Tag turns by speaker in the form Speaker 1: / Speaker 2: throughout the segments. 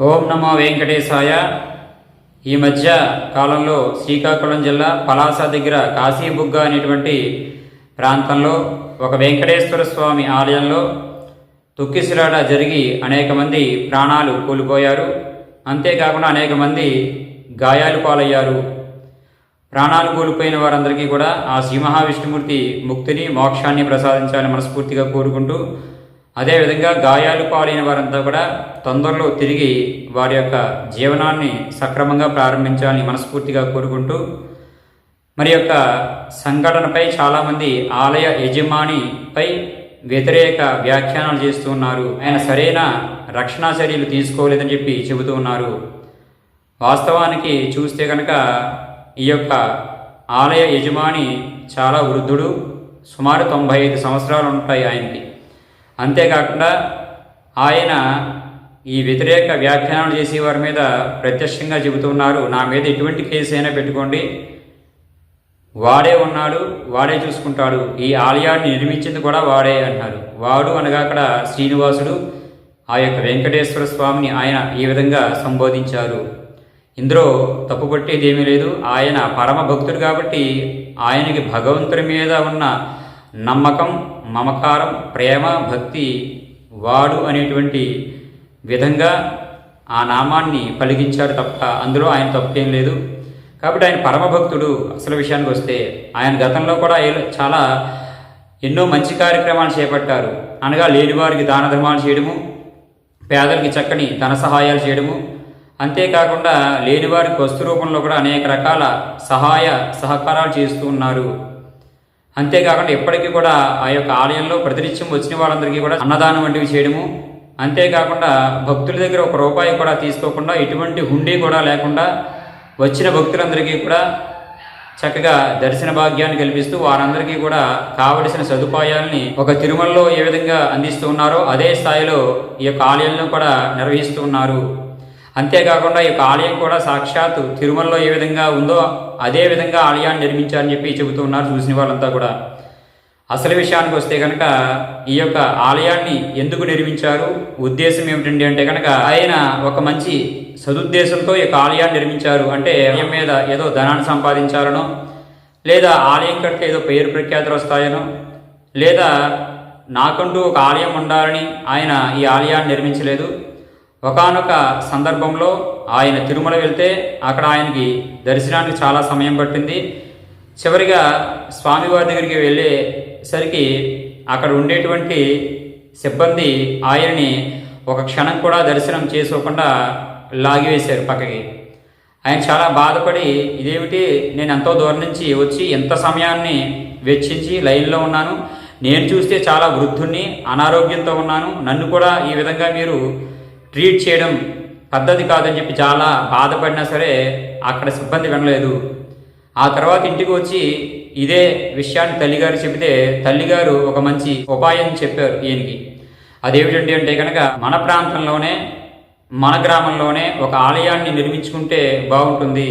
Speaker 1: ఓం నమో వెంకటేశాయ. ఈ మధ్య కాలంలో శ్రీకాకుళం జిల్లా పలాస దగ్గర కాశీబుగ్గ అనేటువంటి ప్రాంతంలో ఒక వెంకటేశ్వర స్వామి ఆలయంలో తొక్కిసిరాట జరిగి అనేక మంది ప్రాణాలు కోల్పోయారు. అంతేకాకుండా అనేక మంది గాయాలు పాలయ్యారు. ప్రాణాలు కోల్పోయిన వారందరికీ కూడా ఆ శ్రీ మహావిష్ణుమూర్తి ముక్తిని మోక్షాన్ని ప్రసాదించాలని మనస్ఫూర్తిగా కోరుకుంటూ అదేవిధంగా గాయాలు పాలైన వారంతా కూడా తొందరలో తిరిగి వారి యొక్క జీవనాన్ని సక్రమంగా ప్రారంభించాలని మనస్ఫూర్తిగా కోరుకుంటూ మరి యొక్క సంఘటనపై చాలామంది ఆలయ యజమానిపై వ్యతిరేక వ్యాఖ్యానాలు చేస్తూ ఉన్నారు. ఆయన సరైన రక్షణా చర్యలు తీసుకోలేదని చెప్పి చెబుతూ ఉన్నారు. వాస్తవానికి చూస్తే కనుక ఈ యొక్క ఆలయ యజమాని చాలా వృద్ధుడు. సుమారు తొంభై ఐదు సంవత్సరాలు ఉంటాయి ఆయనకి. అంతేకాకుండా ఆయన ఈ వ్యతిరేక వ్యాఖ్యానాలు చేసే వారి మీద ప్రత్యక్షంగా చెబుతున్నారు. నా మీద ఎటువంటి కేసు అయినా పెట్టుకోండి. వాడే ఉన్నాడు వాడే చూసుకుంటాడు. ఈ ఆలయాన్ని నిర్మించింది కూడా వాడే అంటున్నారు. వాడు అనగా అక్కడ శ్రీనివాసుడు ఆ యొక్క వెంకటేశ్వర స్వామిని ఆయన ఈ విధంగా సంబోధించారు. ఇందులో తప్పుపట్టేది ఏమీ లేదు. ఆయన పరమ భక్తుడు కాబట్టి ఆయనకి భగవంతుడి మీద ఉన్న నమ్మకం మమకారం ప్రేమ భక్తి వాడు అనేటువంటి విధంగా ఆ నామాన్ని పలికించారు తప్ప అందులో ఆయన తప్పేం లేదు. కాబట్టి ఆయన పరమభక్తుడు అసలు విషయానికి వస్తే ఆయన గతంలో కూడా చాలా ఎన్నో మంచి కార్యక్రమాలు చేపట్టారు. అనగా లేనివారికి దాన ధర్మాలు చేయడము పేదలకి చక్కని ధన సహాయాలు చేయడము. అంతేకాకుండా లేనివారికి వస్తు రూపంలో కూడా అనేక రకాల సహాయ సహకారాలు చేస్తూ ఉన్నారు. అంతేకాకుండా ఇప్పటికీ కూడా ఆ యొక్క ఆలయంలో ప్రతినిత్యం వచ్చిన వాళ్ళందరికీ కూడా అన్నదానం వంటివి చేయడము. అంతేకాకుండా భక్తుల దగ్గర ఒక రూపాయి కూడా తీసుకోకుండా ఎటువంటి హుండీ కూడా లేకుండా వచ్చిన భక్తులందరికీ కూడా చక్కగా దర్శన భాగ్యాన్ని కల్పిస్తూ వారందరికీ కూడా కావలసిన సదుపాయాలని ఒక తిరుమలలో ఏ విధంగా అందిస్తూ ఉన్నారో అదే స్థాయిలో ఈ యొక్క ఆలయంలో కూడా నిర్వహిస్తూ ఉన్నారు. అంతేకాకుండా ఈ యొక్క ఆలయం కూడా సాక్షాత్తు తిరుమలలో ఏ విధంగా ఉందో అదే విధంగా ఆలయాన్ని నిర్మించారని చెప్పి చెబుతూ ఉన్నారు చూసిన వాళ్ళంతా కూడా. అసలు విషయానికి వస్తే కనుక ఈ యొక్క ఆలయాన్ని ఎందుకు నిర్మించారు? ఉద్దేశం ఏమిటండి అంటే కనుక ఆయన ఒక మంచి సదుద్దేశంతో ఈ యొక్క ఆలయాన్ని నిర్మించారు. అంటే ఆలయం మీద ఏదో ధనాన్ని సంపాదించాలనో లేదా ఆలయం కడితే ఏదో పేరు ప్రఖ్యాతులు వస్తాయనో లేదా నాకంటూ ఒక ఆలయం ఉండాలని ఆయన ఈ ఆలయాన్ని నిర్మించలేదు. ఒకానొక సందర్భంలో ఆయన తిరుమల వెళ్తే అక్కడ ఆయనకి దర్శనానికి చాలా సమయం పట్టింది. చివరిగా స్వామివారి దగ్గరికి వెళ్ళేసరికి అక్కడ ఉండేటువంటి సిబ్బంది ఆయన్ని ఒక క్షణం కూడా దర్శనం చేసుకోకుండా లాగివేశారు పక్కకి. ఆయన చాలా బాధపడి ఇదేమిటి? నేను ఎంతో దూరం నుంచి వచ్చి ఎంత సమయాన్ని వెచ్చించి లైన్లో ఉన్నాను. నేను చూస్తే చాలా వృద్ధుణ్ణి అనారోగ్యంతో ఉన్నాను. నన్ను కూడా ఈ విధంగా మీరు ట్రీట్ చేయడం పద్ధతి కాదని చెప్పి చాలా బాధపడినా సరే అక్కడ సిబ్బంది వినలేదు. ఆ తర్వాత ఇంటికి వచ్చి ఇదే విషయాన్ని తల్లిగారు చెబితే తల్లిగారు ఒక మంచి ఉపాయం చెప్పారు ఈయనకి. అదేమిటండి అంటే కనుక మన ప్రాంతంలోనే మన గ్రామంలోనే ఒక ఆలయాన్ని నిర్మించుకుంటే బాగుంటుంది.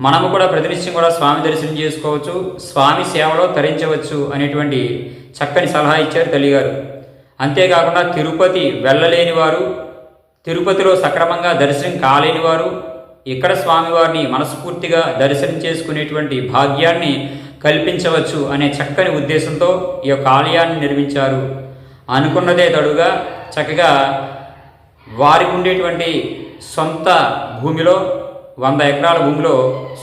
Speaker 1: మనము కూడా ప్రతినిత్యం కూడా స్వామి దర్శనం చేసుకోవచ్చు స్వామి సేవలో తరించవచ్చు అనేటువంటి చక్కని సలహా ఇచ్చారు తల్లిగారు. అంతేకాకుండా తిరుపతి వెళ్ళలేని వారు తిరుపతిలో సక్రమంగా దర్శనం కాలేని వారు ఇక్కడ స్వామివారిని మనస్ఫూర్తిగా దర్శనం చేసుకునేటువంటి భాగ్యాన్ని కల్పించవచ్చు అనే చక్కని ఉద్దేశంతో ఈ యొక్క ఆలయాన్ని నిర్మించారు. అనుకున్నదే తడుగా చక్కగా వారికి ఉండేటువంటి సొంత భూమిలో వంద ఎకరాల భూమిలో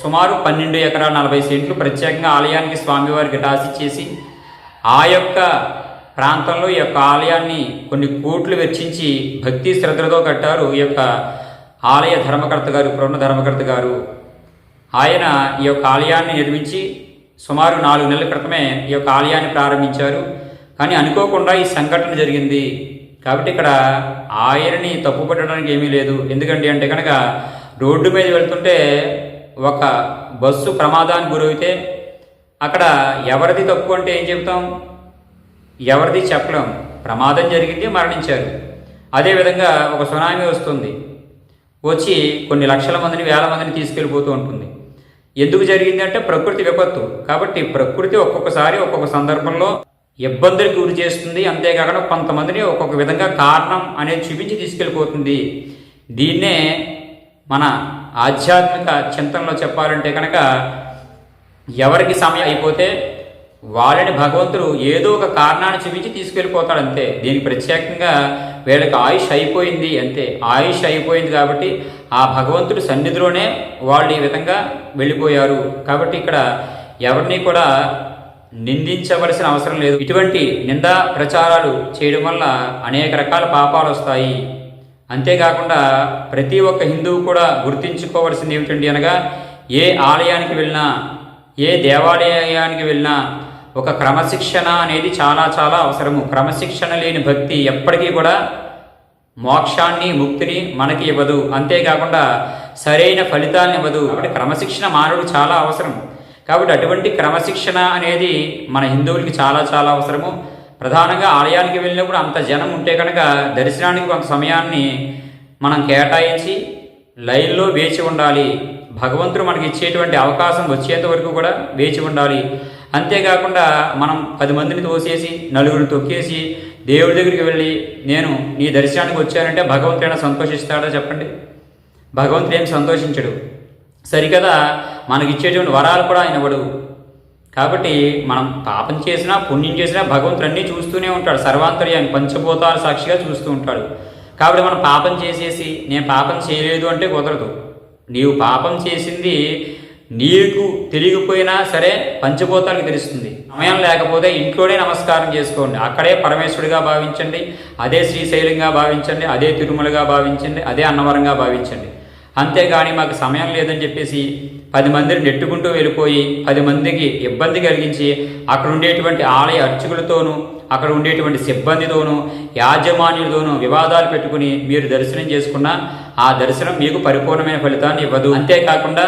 Speaker 1: సుమారు పన్నెండు ఎకరాల నలభై సెంట్లు ప్రత్యేకంగా ఆలయానికి స్వామివారికి రాసిచ్చేసి ఆ యొక్క ప్రాంతంలో ఈ యొక్క ఆలయాన్ని కొన్ని కోట్లు వెచ్చించి భక్తి శ్రద్ధలతో కట్టారు. ఈ యొక్క ఆలయ ధర్మకర్త గారు పురణ ధర్మకర్త గారు. ఆయన ఈ యొక్క ఆలయాన్ని నిర్మించి సుమారు నాలుగు నెలల క్రితమే ఈ యొక్క ఆలయాన్ని ప్రారంభించారు. కానీ అనుకోకుండా ఈ సంఘటన జరిగింది. కాబట్టి ఇక్కడ ఆయనని తప్పు పెట్టడానికి ఏమీ లేదు. ఎందుకంటే అంటే కనుక రోడ్డు మీద వెళ్తుంటే ఒక బస్సు ప్రమాదానికి గురైతే అక్కడ ఎవరిది తప్పు అంటే ఏం చెప్తాం ఎవరిది చెప్పలేం. ప్రమాదం జరిగింది మరణించారు. అదేవిధంగా ఒక సునామీ వస్తుంది. వచ్చి కొన్ని లక్షల మందిని వేల మందిని తీసుకెళ్ళిపోతూ ఉంటుంది. ఎందుకు జరిగిందంటే ప్రకృతి విపత్తు. కాబట్టి ప్రకృతి ఒక్కొక్కసారి ఒక్కొక్క సందర్భంలో ఇబ్బందులకు గురి చేస్తుంది. అంతేకాకుండా కొంతమందిని ఒక్కొక్క విధంగా కారణం అనేది చూపించి తీసుకెళ్ళిపోతుంది. దీన్నే మన ఆధ్యాత్మిక చింతనలో చెప్పాలంటే కనుక ఎవరికి సమయం అయిపోతే వాళ్ళని భగవంతుడు ఏదో ఒక కారణాన్ని చూపించి తీసుకెళ్ళిపోతాడు అంతే దీనికి ప్రత్యేకంగా వీళ్ళకి ఆయుష్ అయిపోయింది అంతే. ఆయుష్ అయిపోయింది కాబట్టి ఆ భగవంతుడి సన్నిధిలోనే వాళ్ళు ఈ విధంగా వెళ్ళిపోయారు. కాబట్టి ఇక్కడ ఎవరిని కూడా నిందించవలసిన అవసరం లేదు. ఇటువంటి నిందా ప్రచారాలు చేయడం వల్ల అనేక రకాల పాపాలు వస్తాయి. అంతేకాకుండా ప్రతి ఒక్క హిందువు కూడా గుర్తించుకోవలసింది ఏమిటండి అనగా ఏ ఆలయానికి వెళ్ళినా ఏ దేవాలయానికి వెళ్ళినా ఒక క్రమశిక్షణ అనేది చాలా చాలా అవసరము. క్రమశిక్షణ లేని భక్తి ఎప్పటికీ కూడా మోక్షాన్ని ముక్తిని మనకి ఇవ్వదు. అంతేకాకుండా సరైన ఫలితాలను ఇవ్వదు. కాబట్టి క్రమశిక్షణ మానవుడు చాలా అవసరం. కాబట్టి అటువంటి క్రమశిక్షణ అనేది మన హిందువులకి చాలా చాలా అవసరము. ప్రధానంగా ఆలయానికి వెళ్ళినప్పుడు అంత జనం ఉంటే కనుక దర్శనానికి కొంత సమయాన్ని మనం కేటాయించి లైన్లో వేచి ఉండాలి. భగవంతుడు మనకి ఇచ్చేటువంటి అవకాశం వచ్చేంత వరకు కూడా వేచి ఉండాలి. అంతేకాకుండా మనం పది మందిని తోసేసి నలుగురిని తొక్కేసి దేవుడి దగ్గరికి వెళ్ళి నేను నీ దర్శనానికి వచ్చానంటే భగవంతుడైనా సంతోషిస్తాడా చెప్పండి? భగవంతుడు ఏం సంతోషించడు. సరికదా మనకి ఇచ్చేటువంటి వరాలు కూడా ఆయన ఇవ్వడు. కాబట్టి మనం పాపం చేసినా పుణ్యం చేసినా భగవంతుడు అన్నీ చూస్తూనే ఉంటాడు. సర్వాంతర్యాన్ని పంచభూతాల సాక్షిగా చూస్తూ ఉంటాడు. కాబట్టి మనం పాపం చేసేసి నేను పాపం చేయలేదు అంటే కుదరదు. నీవు పాపం చేసింది నీకు తెలియకపోయినా సరే పంచభూతాలకు తెలుస్తుంది. సమయం లేకపోతే ఇంట్లోనే నమస్కారం చేసుకోండి. అక్కడే పరమేశ్వరుడిగా భావించండి అదే శ్రీశైలంగా భావించండి అదే తిరుమలగా భావించండి అదే అన్నవరంగా భావించండి. అంతేగాని మాకు సమయం లేదని చెప్పేసి పది మందిని నెట్టుకుంటూ వెళ్ళిపోయి పది మందికి ఇబ్బంది కలిగించి అక్కడ ఉండేటువంటి ఆలయ అర్చకులతోనూ అక్కడ ఉండేటువంటి సిబ్బందితోనూ యాజమాన్యులతోనూ వివాదాలు పెట్టుకుని మీరు దర్శనం చేసుకున్న ఆ దర్శనం మీకు పరిపూర్ణమైన ఫలితాన్ని ఇవ్వదు. అంతేకాకుండా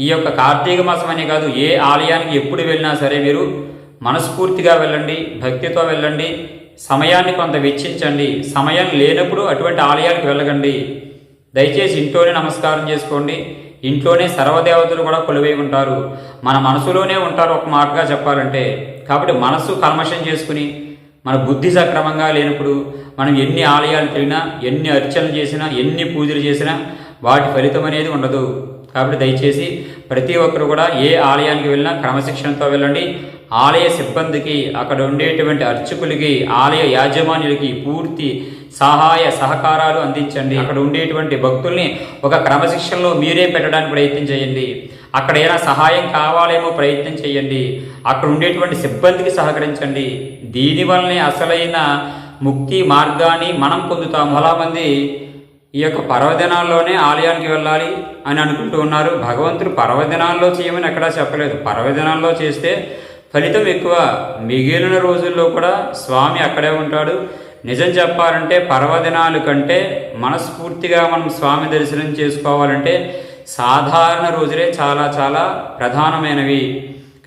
Speaker 1: ఈ యొక్క కార్తీక మాసం అనే కాదు ఏ ఆలయానికి ఎప్పుడు వెళ్ళినా సరే మీరు మనస్ఫూర్తిగా వెళ్ళండి భక్తితో వెళ్ళండి సమయాన్ని కొంత వెచ్చించండి. సమయం లేనప్పుడు అటువంటి ఆలయాలకు వెళ్ళకండి. దయచేసి ఇంట్లోనే నమస్కారం చేసుకోండి. ఇంట్లోనే సర్వదేవతలు కూడా కొలువై ఉంటారు. మన మనసులోనే ఉంటారు ఒక మాటగా చెప్పాలంటే. కాబట్టి మనసు కల్మషం చేసుకుని మన బుద్ధి సక్రమంగా లేనప్పుడు మనం ఎన్ని ఆలయాలు తిరిగినా ఎన్ని అర్చనలు చేసినా ఎన్ని పూజలు చేసినా వాటి ఫలితం అనేది ఉండదు. కాబట్టి దయచేసి ప్రతి ఒక్కరు కూడా ఏ ఆలయానికి వెళ్ళినా క్రమశిక్షణతో వెళ్ళండి. ఆలయ సిబ్బందికి అక్కడ ఉండేటువంటి అర్చకులకి ఆలయ యాజమాన్యులకి పూర్తి సహాయ సహకారాలు అందించండి. అక్కడ ఉండేటువంటి భక్తుల్ని ఒక క్రమశిక్షణలో మీరే పెట్టడానికి ప్రయత్నం చేయండి. అక్కడ ఏదైనా సహాయం కావాలేమో ప్రయత్నం చేయండి. అక్కడ ఉండేటువంటి సిబ్బందికి సహకరించండి. దీనివల్లనే అసలైన ముక్తి మార్గాన్ని మనం పొందుతాము చాలామంది ఈ యొక్క పర్వదినాల్లోనే ఆలయానికి వెళ్ళాలి అని అనుకుంటూ ఉన్నారు. భగవంతుడు పర్వదినాల్లో చేయమని ఎక్కడా చెప్పలేదు. పర్వదినాల్లో చేస్తే ఫలితం ఎక్కువ. మిగిలిన రోజుల్లో కూడా స్వామి అక్కడే ఉంటాడు. నిజం చెప్పాలంటే పర్వదినాలు కంటే మనస్ఫూర్తిగా మనం స్వామి దర్శనం చేసుకోవాలంటే సాధారణ రోజులే చాలా చాలా ప్రధానమైనవి.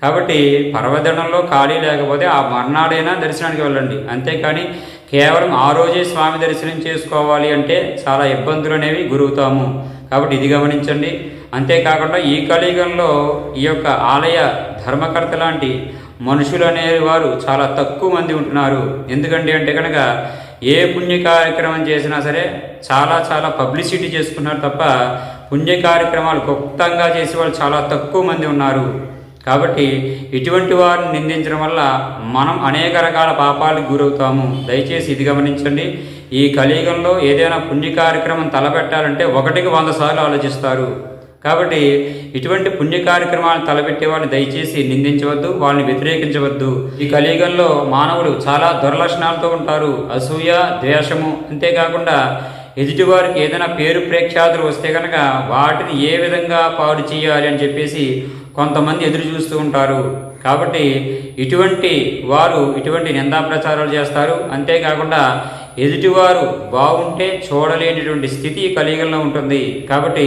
Speaker 1: కాబట్టి పర్వదినంలో ఖాళీ లేకపోతే ఆ మర్నాడైనా దర్శనానికి వెళ్ళండి. అంతేకాని కేవలం ఆ రోజే స్వామి దర్శనం చేసుకోవాలి అంటే చాలా ఇబ్బందులు అనేవి గురవుతాము. కాబట్టి ఇది గమనించండి. అంతేకాకుండా ఈ కలియుగంలో ఈ యొక్క ఆలయ ధర్మకర్త లాంటి మనుషులు అనేవారు చాలా తక్కువ మంది ఉంటున్నారు. ఎందుకంటే అంటే కనుక ఏ పుణ్య కార్యక్రమం చేసినా సరే చాలా చాలా పబ్లిసిటీ చేసుకున్నారు తప్ప పుణ్య కార్యక్రమాలు గుప్తంగా చేసే వాళ్ళు చాలా తక్కువ మంది ఉన్నారు. కాబట్టి ఇటువంటి వారిని నిందించడం వల్ల మనం అనేక రకాల పాపాలకు గురవుతాము. దయచేసి ఇది గమనించండి. ఈ కలియుగంలో ఏదైనా పుణ్య కార్యక్రమం తలపెట్టాలంటే ఒకటికి వంద సార్లు ఆలోచిస్తారు. కాబట్టి ఇటువంటి పుణ్య కార్యక్రమాలను తలపెట్టే వాళ్ళని దయచేసి నిందించవద్దు వాళ్ళని వ్యతిరేకించవద్దు. ఈ కలియుగంలో మానవుడు చాలా దుర్లక్షణాలతో ఉంటారు. అసూయ ద్వేషము అంతేకాకుండా ఎదుటివారికి ఏదైనా పేరు ప్రేక్షాదులు వస్తే కనుక వాటిని ఏ విధంగా పాడు చేయాలి అని చెప్పేసి కొంతమంది ఎదురు చూస్తూ ఉంటారు. కాబట్టి ఇటువంటి వారు ఇటువంటి నిందా ప్రచారాలు చేస్తారు. అంతేకాకుండా ఎదుటివారు బాగుంటే చూడలేనిటువంటి స్థితి కలియుగంలో ఉంటుంది. కాబట్టి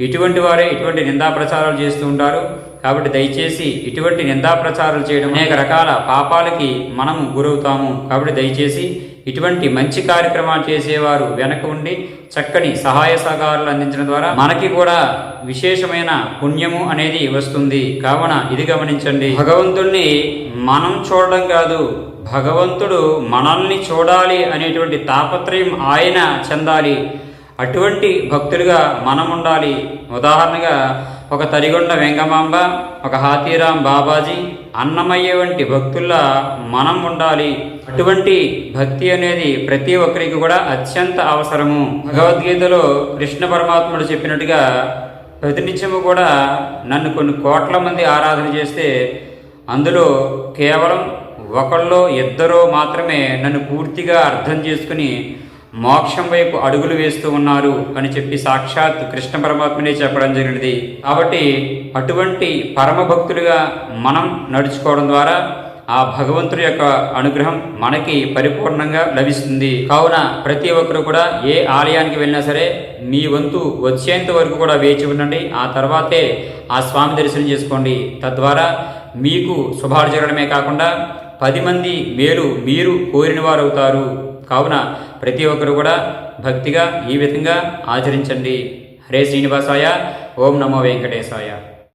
Speaker 1: ఇటువంటి వారే ఇటువంటి నిందా ప్రచారాలు చేస్తూ ఉంటారు. కాబట్టి దయచేసి ఇటువంటి నిందా ప్రచారాలు చేయడం అనేక రకాల పాపాలకి మనము గురవుతాము. కాబట్టి దయచేసి ఇటువంటి మంచి కార్యక్రమాలు చేసేవారు వెనక ఉండి చక్కని సహాయ సహకారాలు అందించడం ద్వారా మనకి కూడా విశేషమైన పుణ్యము అనేది వస్తుంది. కావున ఇది గమనించండి. భగవంతుణ్ణి మనం చూడడం కాదు భగవంతుడు మనల్ని చూడాలి అనేటువంటి తాపత్రయం ఆయన చెందాలి. అటువంటి భక్తులుగా మనం ఉండాలి ఉదాహరణగా ఒక తరిగొండ వెంగమాంబ ఒక హాతీరాం బాబాజీ అన్నమయ్య వంటి భక్తుల్లా మనం ఉండాలి అటువంటి భక్తి అనేది ప్రతి ఒక్కరికి కూడా అత్యంత అవసరము. భగవద్గీతలో కృష్ణ పరమాత్ముడు చెప్పినట్టుగా ప్రతినిత్యము కూడా నన్ను కొన్ని కోట్ల మంది ఆరాధన చేస్తే అందులో కేవలం ఒకళ్ళో ఇద్దరో మాత్రమే నన్ను పూర్తిగా అర్థం చేసుకుని మోక్షం వైపు అడుగులు వేస్తూ ఉన్నారు అని చెప్పి సాక్షాత్ కృష్ణ పరమాత్మనే చెప్పడం జరిగినది. కాబట్టి అటువంటి పరమ భక్తులుగా మనం నడుచుకోవడం ద్వారా ఆ భగవంతుడి యొక్క అనుగ్రహం మనకి పరిపూర్ణంగా లభిస్తుంది. కావున ప్రతి ఒక్కరు కూడా ఏ ఆలయానికి వెళ్ళినా సరే మీ వంతు వచ్చేంత వరకు కూడా వేచి ఉండండి. ఆ తర్వాతే ఆ స్వామి దర్శనం చేసుకోండి. తద్వారా మీకు శుభాలు జరగడమే కాకుండా పది మంది మేలు మీరు కోరిన వారు అవుతారు కావున ప్రతి ఒక్కరు కూడా భక్తిగా ఈ విధంగా ఆచరించండి. హరే శ్రీనివాసాయ ఓం నమో వెంకటేశాయ.